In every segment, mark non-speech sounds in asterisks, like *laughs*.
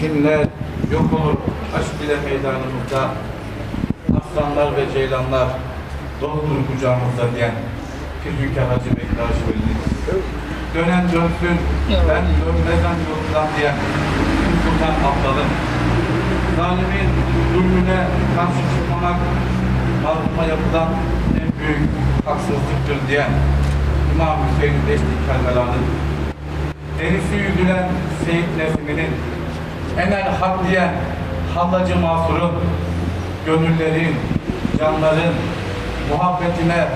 kinler yok olur aşk ile meydanımızda. Aslanlar ve ceylanlar doldur kucağımızda diyen Pir Hünkar Hacı Bektaş Veli. Dönen dönsün, ben dönmeden yolundan diyen Sultan Abdal'ın. Zalimin zulmüne karşı çıkmamak, mazluma yapılan en büyük haksızlıktır diyen İmam Hüseyin Beşli Kerbela'nın derisi yüzülen Seyit Nesimi'nin enel hak diyen Hallacı Masur'un gönüllerin, canların muhabbetine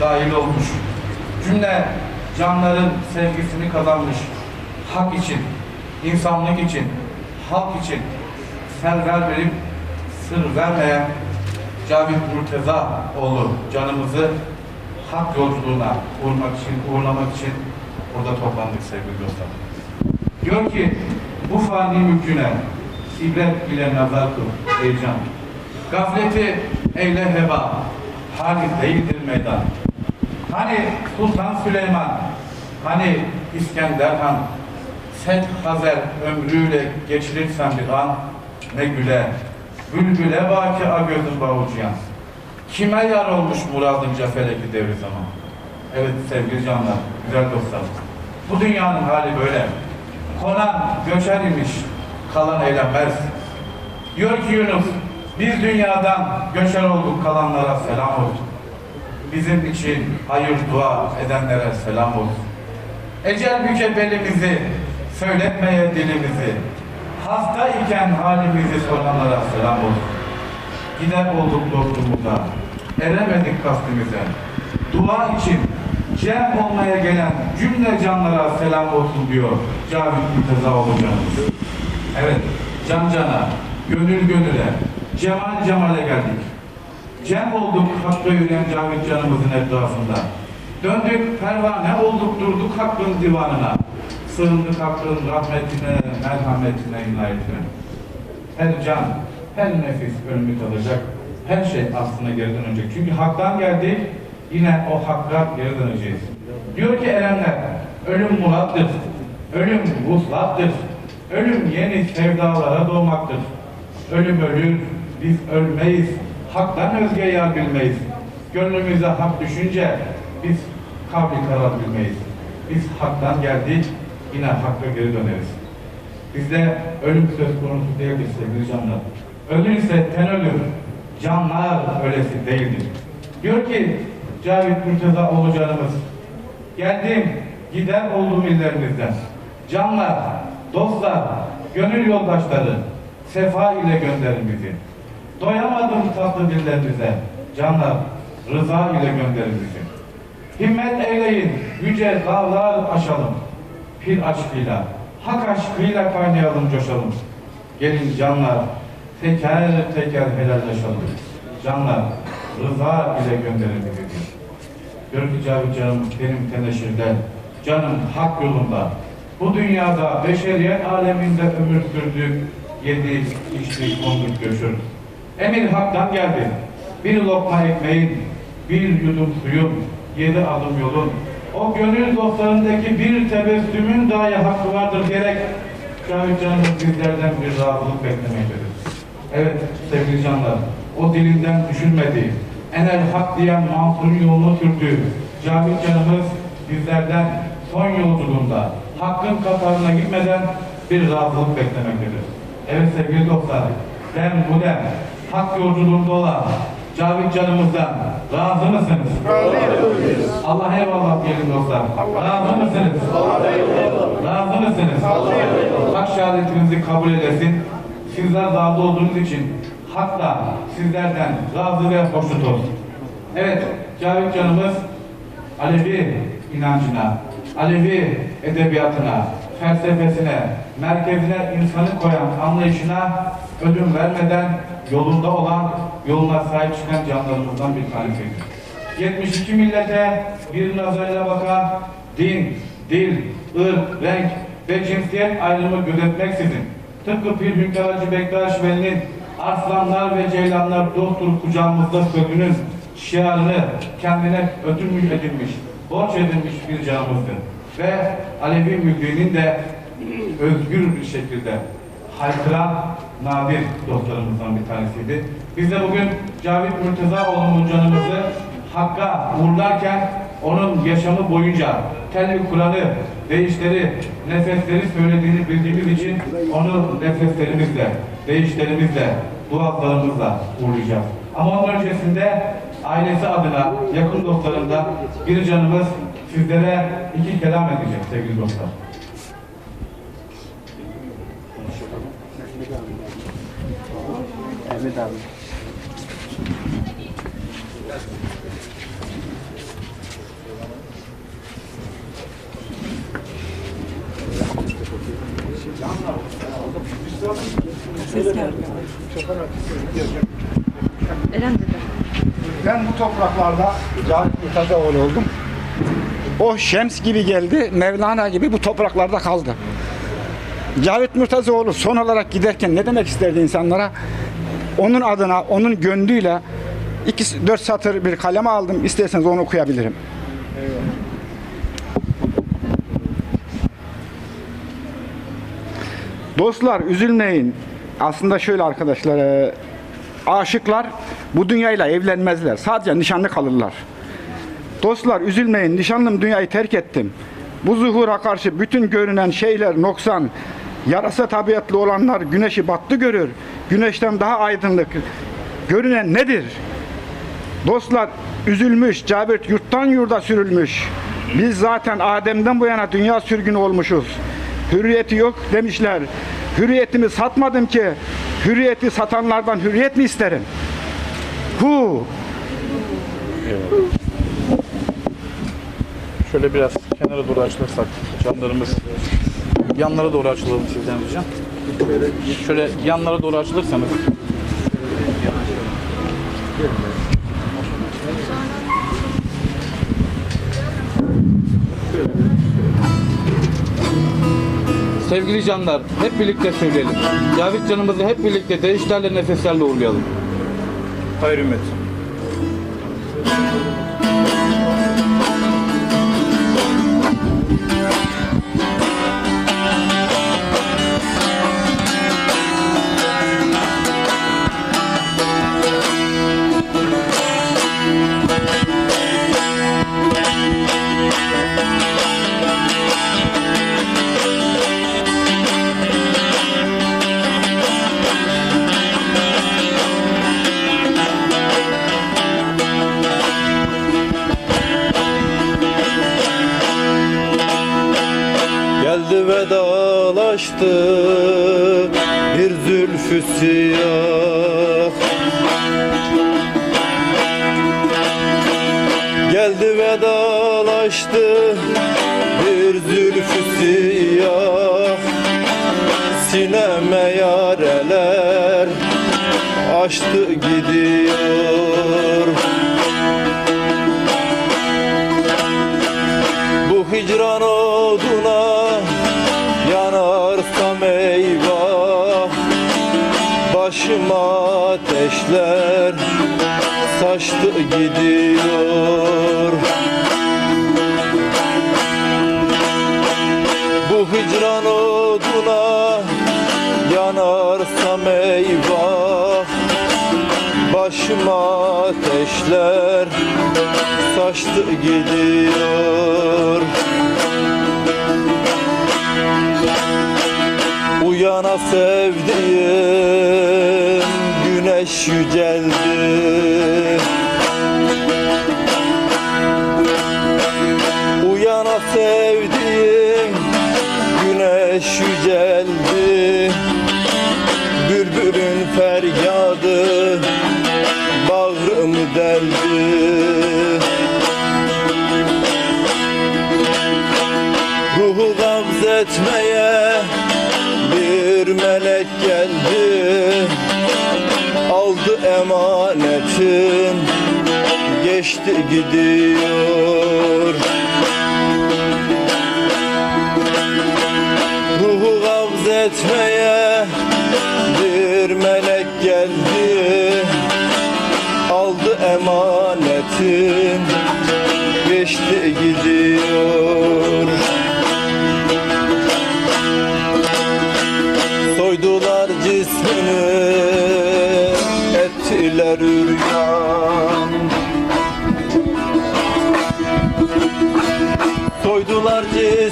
dahil olmuş. Cümle canların sevgisini kazanmış. Hak için, insanlık için, halk için server verip sır vermeyen Cavit Murteza oğlu canımızı hak yolculuğuna uğurmak için, uğurlamak için burada toplandık sevgili dostlar. Diyor ki bu fani mülküne ibret ile nazar kıl ey can. Gafleti eyle heba, hali değildir meydan. Hani Sultan Süleyman, hani İskender Han, sen Hazer ömrüyle geçirirsen bir an, ne güle, bülbüle baki a gözün bavucuyan. Kime yar olmuş muradınca feleki devri zaman? Evet sevgili canlar, güzel dostlar. Bu dünyanın hali böyle. Konan göçer imiş, kalan eğlenmez. Diyor ki Yunus, biz dünyadan göçer olduk kalanlara selam olsun. Bizim için hayır dua edenlere selam olsun. Ecel büke belimizi, söyletmeye dilimizi, hasta iken halimizi soranlara selam olsun. Gider olduk dostumuza, eremedik kastimize. Dua için cem olmaya gelen cümle canlara selam olsun diyor Cavit Murteza olacağımız. Evet, can cana, gönül gönüle, cemal cemale geldik. Cem olduk Hakk'a yürüyen Cavit canımızın etrafında. Döndük pervane olduk durduk Hakk'ın divanına. Sığındık Hakk'ın rahmetine, merhametine, inayetine. Her can, her nefis ölümü tadacak. Her şey aslına geri dönecek. Çünkü Hak'tan geldik, yine o Hakk'a geri döneceğiz. Diyor ki erenler, ölüm murattır, ölüm vuslattır, ölüm yeni sevdalara doğmaktır. Ölüm ölür, biz ölmeyiz, Hak'tan özge yar bilmeyiz. Gönlümüze hak düşünce biz kavli karar bilmeyiz. Biz Hak'tan geldik, yine Hakk'a geri döneriz. Bizde ölüm söz konusu değildir sevgili canlar. Ölürse ten ölür, canlar ölesi değildir. Diyor ki Cavit Murteza olacağımız, geldim gider oldum illerimizden. Canlar, dostlar, gönül yoldaşları, sefa ile gönderin bizi. Doyamadım tatlı dillerinize, canlar, rıza ile gönderin bizi. Himmet eyleyin, yüce dağlar aşalım. Pir aşkıyla, hak aşkıyla kaynayalım, coşalım. Gelin canlar, teker teker helalleşelim. Canlar, rıza ile gönderin bizi Cavit canım benim teneşirde, canım hak yolunda. Bu dünyada beşeriyet aleminde ömür sürdük, yedi, içtik, konduk, göçürdük. Emir haktan geldi. Bir lokma ekmeğin, bir yudum suyun, yedi adım yolun. O gönül dostlarındaki bir tebessümün dahi hakkı vardır gerek. Cavit canımız bizlerden bir razılık beklemektedir. Evet sevgili canlar, o dilinden düşünmedi. Enel hak diyen Mansur'un yolunu sürdü. Cavit canımız bizlerden son yolculuğunda hakkın katarına gitmeden bir razılık beklemektedir. Evet sevgili dostlar, ben bu dem hak yolculuğunda olan Cavit canımızdan razı mısınız? Allah eyvallah diyelim dostlar. Razı mısınız? Razı mısınız? Hak şehadetinizi kabul edesin. Sizler razı olduğunuz için hak da sizlerden razı ve hoşnut olsun. Evet, Cavit canımız Alevi inancına, Alevi edebiyatına, felsefesine, merkezine insanı koyan anlayışına ödün vermeden yolunda olan, yoluna sahip çıkan canlarımızdan bir tanesidir. 72 millete bir nazarıyla bakan din, dil, ırk, renk ve cinsiyet ayrımı gözetmeksizin tıpkı Pir Hünkar Hacı Bektaş Veli'nin arslanlar ve ceylanlar dosttur kucağımızda sözünün şiarını kendine ödünmüş edilmiş, borç edilmiş bir canımızdır. Ve Alevi mülkünün de özgür bir şekilde haykıran nadir dostlarımızdan bir tanesiydi. Biz de bugün Cavit Murtazaoğlu Muncanımızı Hakk'a uğurlarken onun yaşamı boyunca kendi Kur'an'ı, deyişleri, nefesleri söylediğini bildiğimiz için onu nefeslerimizle, deyişlerimizle, dualarımızla uğurlayacağız. Ama onun öncesinde ailesi adına, yakın dostlarından bir canımız sizlere iki kelam edecek sevgili dostlar. Evet abi. Ses gelmiyor. Eren dedi. Ben bu topraklarda Cahit Murtazaoğlu oldum. O Şems gibi geldi, Mevlana gibi bu topraklarda kaldı. Cavit Murtazaoğlu son olarak giderken ne demek isterdi insanlara? Onun adına, onun gönlüyle iki, dört satır bir kaleme aldım. İsterseniz onu okuyabilirim. Dostlar üzülmeyin. Aslında şöyle arkadaşlar, e, aşıklar bu dünyayla evlenmezler. Sadece nişanlı kalırlar. Dostlar üzülmeyin. Nişanlım dünyayı terk ettim. Bu zuhura karşı bütün görünen şeyler noksan. Yarasa tabiatlı olanlar güneşi battı görür. Güneşten daha aydınlık. Görünen nedir? Dostlar üzülmüş, Cabir yurttan yurda sürülmüş. Biz zaten Adem'den bu yana dünya sürgünü olmuşuz. Hürriyeti yok demişler. Hürriyetimi satmadım ki. Hürriyeti satanlardan hürriyet mi isterim? Hu. Şöyle biraz kenara doğru açılırsak canlarımız yanlara doğru açılalım sizden ricam. Şöyle yanlara doğru açılırsanız. Sevgili canlar, hep birlikte söyleyelim. Cavit canımızı hep birlikte deyişlerle, nefeslerle uğurlayalım. Hayır ümmet. Vedalaştı bir zülfü siyah. Geldi vedalaştı bir zülfü siyah. Sineme yareler açtı gidiyor Başıma ateşler saçtı gidiyor. Uyana sevdiğim güneş yüceldi. Uyana sevdiğim güneş yüceldi Gavz etmeye bir melek geldi. Aldı emanetin geçti gidiyor. Ruhu gavz etmeye bir melek geldi. Aldı emanetin geçti gidiyor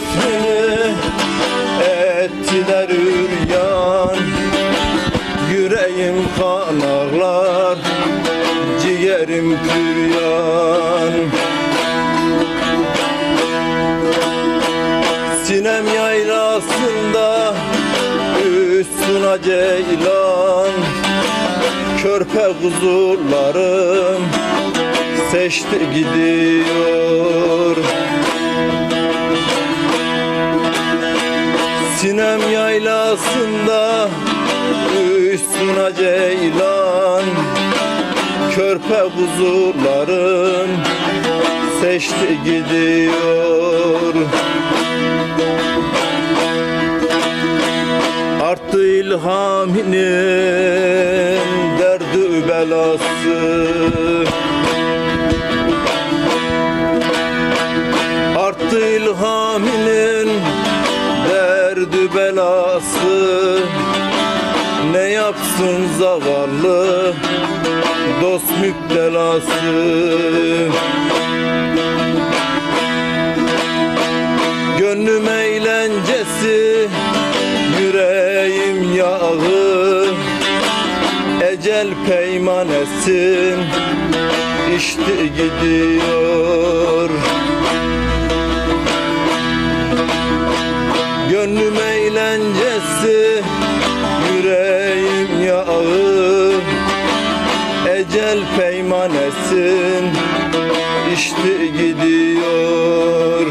Cismini ettiler üryan. Yüreğim kan ağlar ciğerim püryan. Sinem yaylasında üstüne ceylan. Körpe kuzularım seçti gidiyor Sinem yaylasında üstüne ceylan Körpe kuzularım seçti gidiyor. Arttı ilhaminin derdi belası yapsın zavallı dost müptelası. Gönlüm eğlencesi Yüreğim yağı Ecel peymanesin işte gidiyor. Gönlüm eğlencesi Yağı Ecel peymanesin işte gidiyor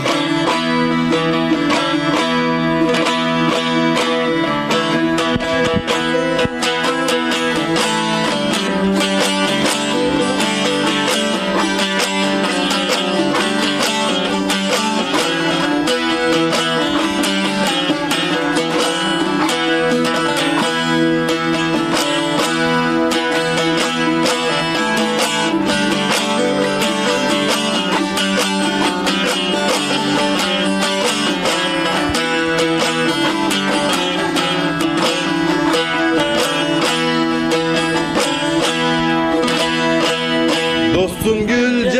Dostum gül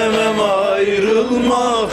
İstemem ayrılmak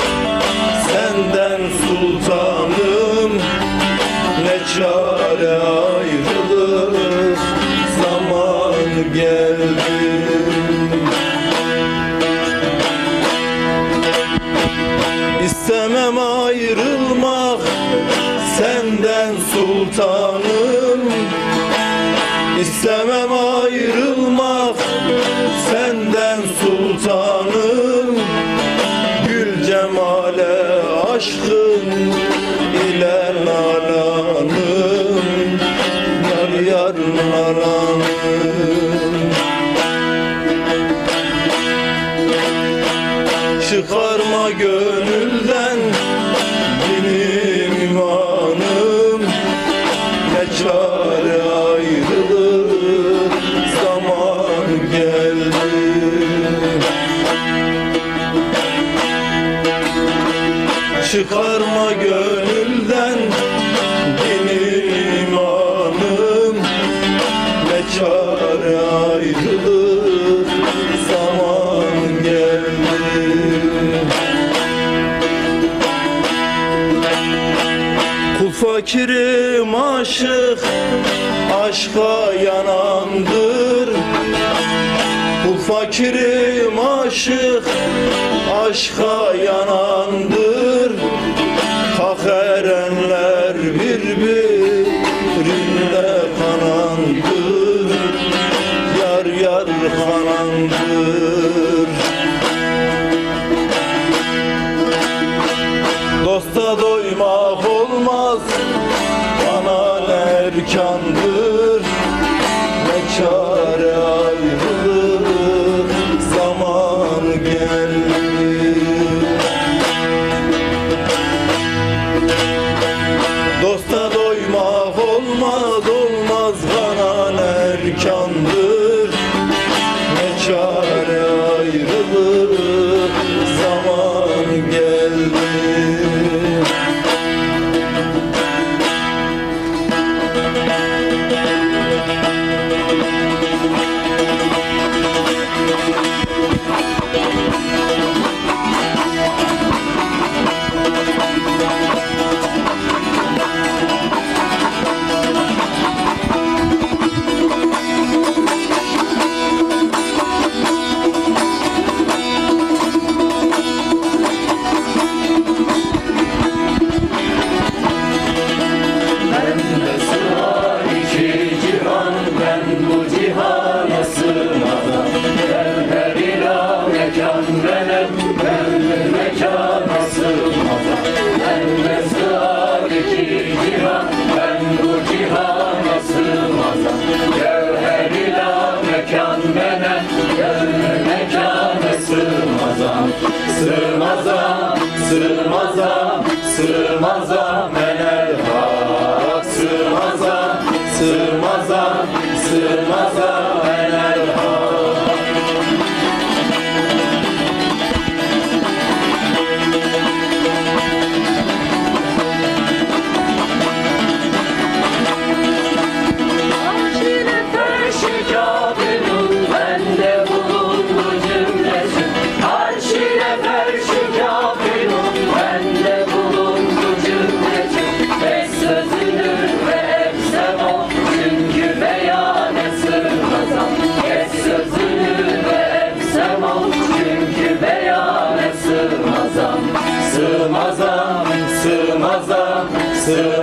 aşık aşka yanandır. Kul fakirim aşık aşka yanandır. Hak erenler birbirine sırmaza, sırmaza, sırmaza. сердце.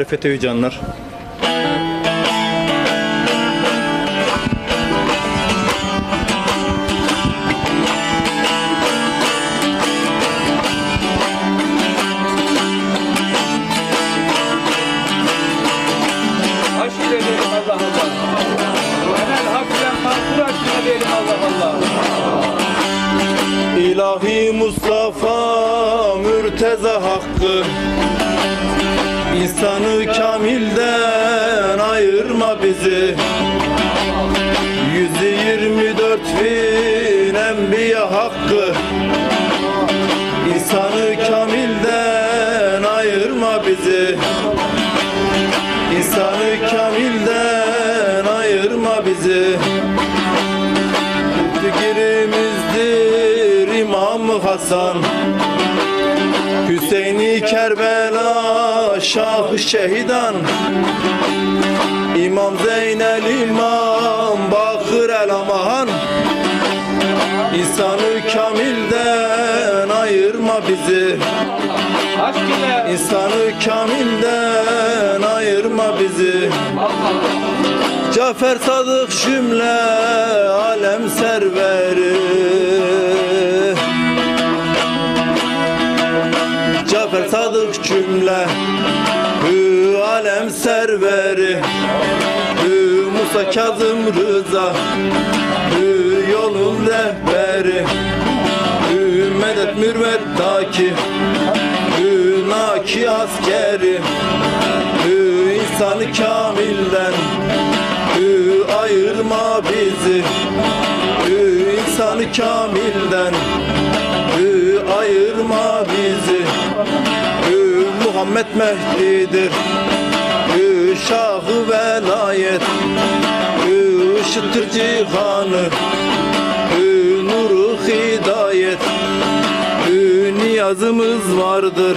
Arif Etevi canlar. İnsanı kamilden ayırma bizi. 124 bin Şehidan. İmam Zeynel İmam Bakır El Amahan İnsanı kamilden ayırma bizi. İnsanı kamilden ayırma bizi. Cafer Sadık cümle alem serveri. Cafer Sadık cümle serveri. Hü Musa Kazım Rıza Hü yolun rehberi. Hü Medet Mürvet Taki Hü Naki askeri. Hü insanı kamilden Hü ayırma bizi. Hü insanı kamilden Hü ayırma bizi. Hü Muhammed Mehdi'dir Şahı velayet Hü ışıttır cihanı nuru hidayet. Niyazımız vardır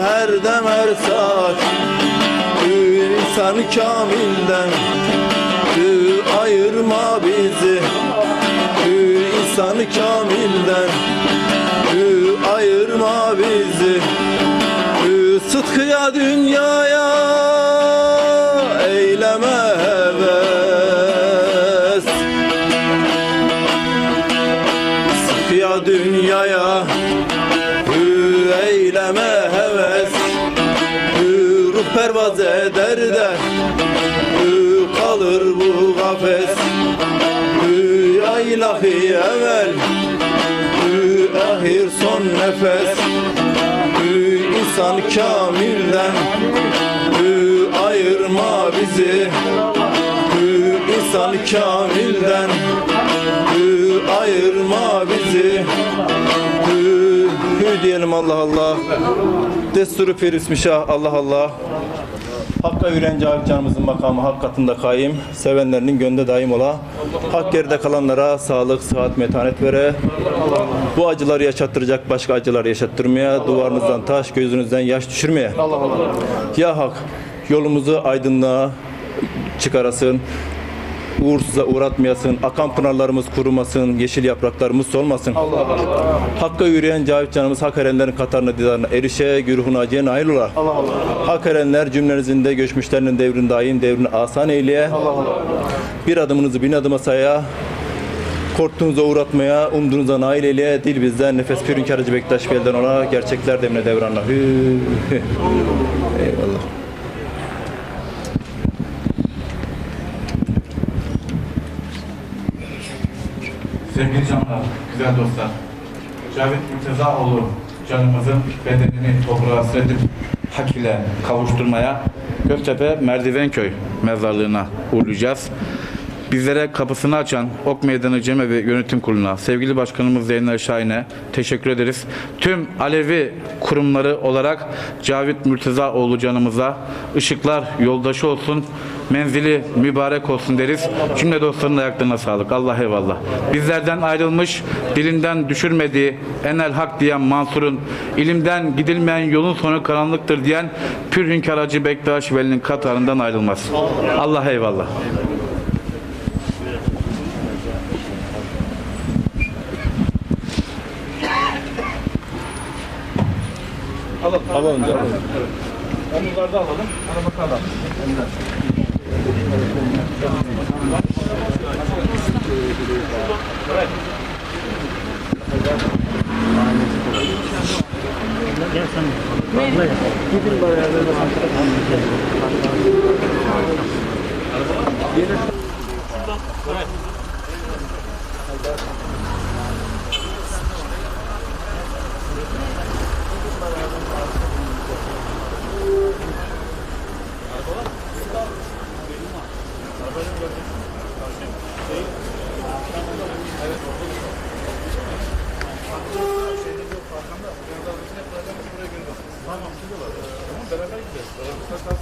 her dem her saat. İnsan kamilden ayırma bizi. Hü insan kamilden ayırma bizi Hü sıdkıya dünyaya Eyleme heves. Sıdkıya dünyaya Hü eyleme heves. Hü ruh pervaz eder de Hü kalır bu kafes. Hü ya ilahi evvel Hü ahir son nefes insan kamilden Hü ayırma bizi. Hü insan kamilden Hü ayırma bizi. Hü, hü diyelim Allah Allah. Desturu Pir ismi Şah Allah Allah Hakka yürüyen Cavit canımızın makamı hak katında kaim. Sevenlerinin gönlünde daim ola. Hak geride kalanlara sağlık, sıhhat, metanet vere. Bu acıları yaşattıracak başka acılar yaşattırmaya Duvarınızdan taş, gözünüzden yaş düşürmeye. Ya Hak yolumuzu aydınlığa çıkarasın uğursuza uğratmayasın, akan pınarlarımız kurumasın, yeşil yapraklarımız solmasın. Hakka yürüyen Cavit canımız hak erenlerin katarına didarına erişe, güruhun acıya nail ola. Hak erenler cümlenizin de göçmüşlerinin devrin daim, devrini asan eyleye. Bir adımınızı bin adıma saya, korktuğunuza uğratmaya, umduğunuza nail eyleye, dil bizden, nefes pür hünkârıcı Bektaş belden ola, gerçekler demine devranla. Hü, *laughs* hü. Eyvallah. Sevgili canlar, güzel dostlar. Cavit Mürtezaoğlu canımızın bedenini toprağa sredip hak ile kavuşturmaya Göktepe Merdivenköy mezarlığına uğurlayacağız. Bizlere kapısını açan Ok Meydanı Cemevi Yönetim Kurulu'na, sevgili başkanımız Zeynel Şahin'e teşekkür ederiz. Tüm Alevi kurumları olarak Cavit Mürtezaoğlu canımıza ışıklar yoldaşı olsun, menzili mübarek olsun deriz. Cümle dostların ayaklarına sağlık. Allah eyvallah. Bizlerden ayrılmış, dilinden düşürmediği enel hak diyen Mansur'un, ilimden gidilmeyen yolun sonu karanlıktır diyen Pür Hünkâr Hacı Bektaş Veli'nin katarından ayrılmaz. Allah eyvallah. Alalım canım. Omuzlarda alalım. Araba kadar. Gidin beraber Ankara'da anlayacağız. Şuradan. Evet. Tamam, şimdi var. Tamam, beraber gideriz. Beraber